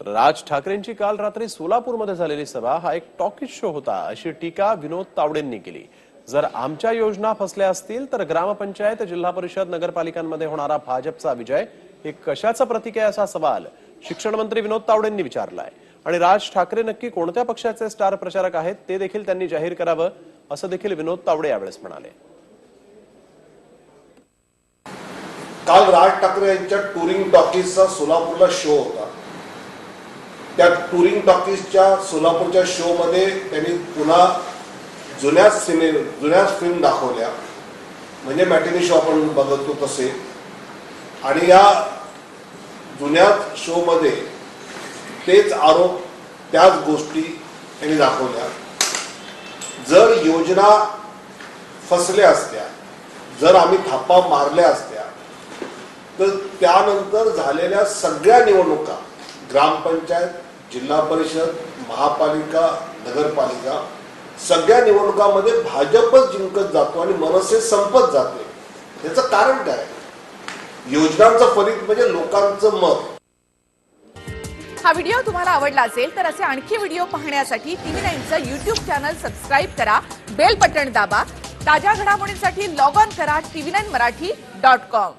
तर राज ठाकरेंची काल रात्री सोलापूरमध्ये झालेली सभा हा एक टॉकीज शो होता. अशी टीका विनोद तावडेंनी केली. जर आमच्या योजना फसल्या असतील तर ग्रामपंचायत जिल्हा परिषद नगरपालिकांमध्ये होणारा भाजपचा विजय हे कशाचं प्रतीक आहे असा सवाल शिक्षण मंत्री विनोद तावडेंनी विचारलाय. आणि राज ठाकरे नक्की कोणत्या पक्षाचे स्टार प्रचारक आहेत ते देखील त्यांनी जाहीर करावं असं देखील विनोद तावडे यावेळेस म्हणाले. काल राज ठाकरे यांच्या टुरिंग टॉकीजचा सोलापूरला शो होता. त्या टुरिंग टॉकीजच्या सोलापूरच्या शोमध्ये त्यांनी पुन्हा जुन्याच सिने जुन्याच फिल्म दाखवल्या. म्हणजे मॅटिनी शो आपण बघतो तसे. आणि या जुन्याच शो मध्ये तेच आरोप त्याच गोष्टी त्यांनी दाखवल्या. जर योजना फसल्या असत्या जर आम्ही थापा मारल्या असत्या तर त्यानंतर झालेल्या सगळ्या निवडणुका ग्रामपंचायत जिल्हा परिषद महापालिका नगरपालिका सगळ्या निवडणुकामध्ये भाजपच जिंकत जातो आणि मनसे संपत जाते. त्याचं कारण काय? योजनांचं फलित म्हणजे लोकांचं मत. हा व्हिडिओ तुम्हाला आवडला असेल तर असे आणखी व्हिडिओ पाहण्यासाठी टीव्ही नाईनचं युट्यूब चॅनल सबस्क्राईब करा बेल बटन दाबा ताज्या घडामोडींसाठी लॉग ऑन करा TV nine Marathi dot com.